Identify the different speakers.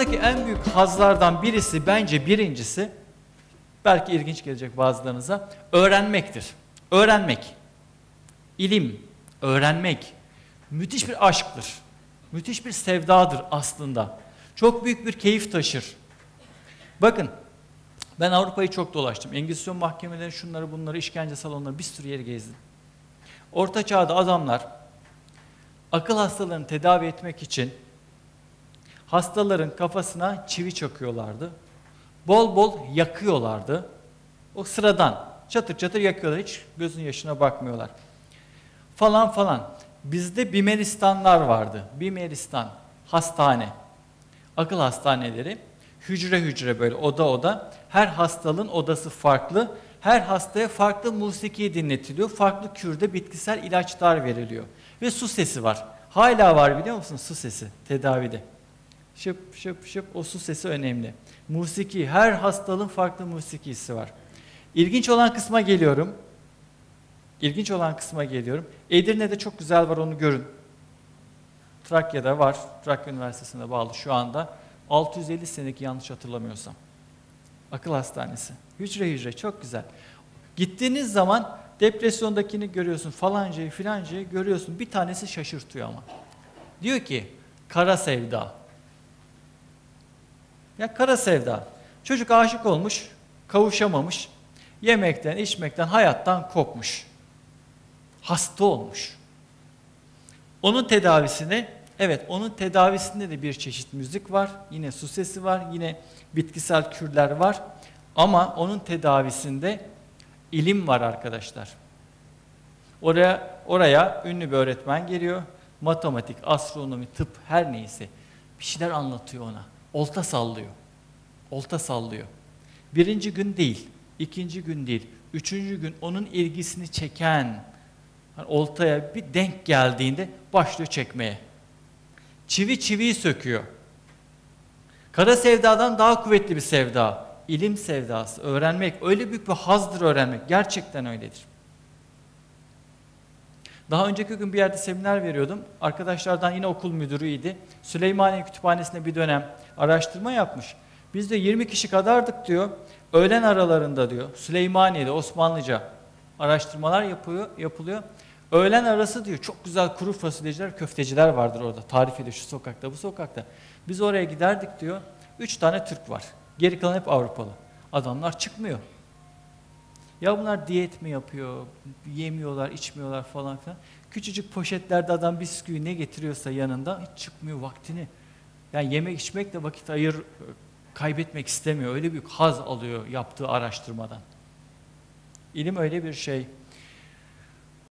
Speaker 1: dünyadaki en büyük hazlardan birisi bence birincisi belki ilginç gelecek bazılarınıza öğrenmektir. Öğrenmek. İlim, öğrenmek müthiş bir aşktır. Müthiş bir sevdadır aslında. Çok büyük bir keyif taşır. Bakın ben Avrupa'yı çok dolaştım. Engizisyon mahkemeleri, şunları bunları, işkence salonları bir sürü yeri gezdim. Orta çağda adamlar akıl hastalarını tedavi etmek için hastaların kafasına çivi çakıyorlardı. Bol bol yakıyorlardı. O sıradan çatır çatır yakıyorlar. Hiç gözün yaşına bakmıyorlar. Falan falan. Bizde Bimeristanlar vardı. Bimeristan hastane. Akıl hastaneleri. Hücre hücre böyle oda oda. Her hastalığın odası farklı. Her hastaya farklı musiki dinletiliyor. Farklı kürde bitkisel ilaçlar veriliyor. Ve su sesi var. Hala var biliyor musun su sesi tedavide. Şıp şıp şıp o su sesi önemli. Musiki, her hastalığın farklı musikisi var. İlginç olan kısma geliyorum. İlginç olan kısma geliyorum. Edirne'de çok güzel var onu görün. Trakya'da var. Trakya Üniversitesi'ne bağlı şu anda. 650 senelik yanlış hatırlamıyorsam. Akıl hastanesi. Hücre hücre çok güzel. Gittiğiniz zaman depresyondakini görüyorsun, falancayı filancayı görüyorsun. Bir tanesi şaşırtıyor ama. Diyor ki kara sevda. Ya kara sevda. Çocuk aşık olmuş, kavuşamamış. Yemekten, içmekten, hayattan kopmuş. Hasta olmuş. Onun tedavisine, evet onun tedavisinde de bir çeşit müzik var. Yine su sesi var, yine bitkisel kürler var. Ama onun tedavisinde ilim var arkadaşlar. Oraya, oraya ünlü bir öğretmen geliyor. Matematik, astronomi, tıp her neyse bir şeyler anlatıyor ona. Olta sallıyor. Olta sallıyor. Birinci gün değil, ikinci gün değil, üçüncü gün onun ilgisini çeken, hani oltaya bir denk geldiğinde başlıyor çekmeye. Çivi çiviyi söküyor. Kara sevdadan daha kuvvetli bir sevda. İlim sevdası, öğrenmek, öyle büyük bir hazdır öğrenmek. Gerçekten öyledir. Daha önceki gün bir yerde seminer veriyordum. Arkadaşlardan yine okul müdürüydi. Süleymaniye Kütüphanesi'nde bir dönem araştırma yapmış. Biz de 20 kişi kadardık diyor. Öğlen aralarında diyor. Süleymaniye'de Osmanlıca araştırmalar yapıyor, yapılıyor. Öğlen arası diyor çok güzel kuru fasulyeciler, köfteciler vardır orada. Tarif ediyor şu sokakta, bu sokakta. Biz oraya giderdik diyor. Üç tane Türk var. Geri kalan hep Avrupalı. Adamlar çıkmıyor. Ya bunlar diyet mi yapıyor, yemiyorlar, içmiyorlar falan filan. Küçücük poşetlerde adam bisküvi ne getiriyorsa yanında hiç çıkmıyor vaktini. Yani yemek içmekle vakit ayır kaybetmek istemiyor. Öyle büyük haz alıyor yaptığı araştırmadan. İlim öyle bir şey.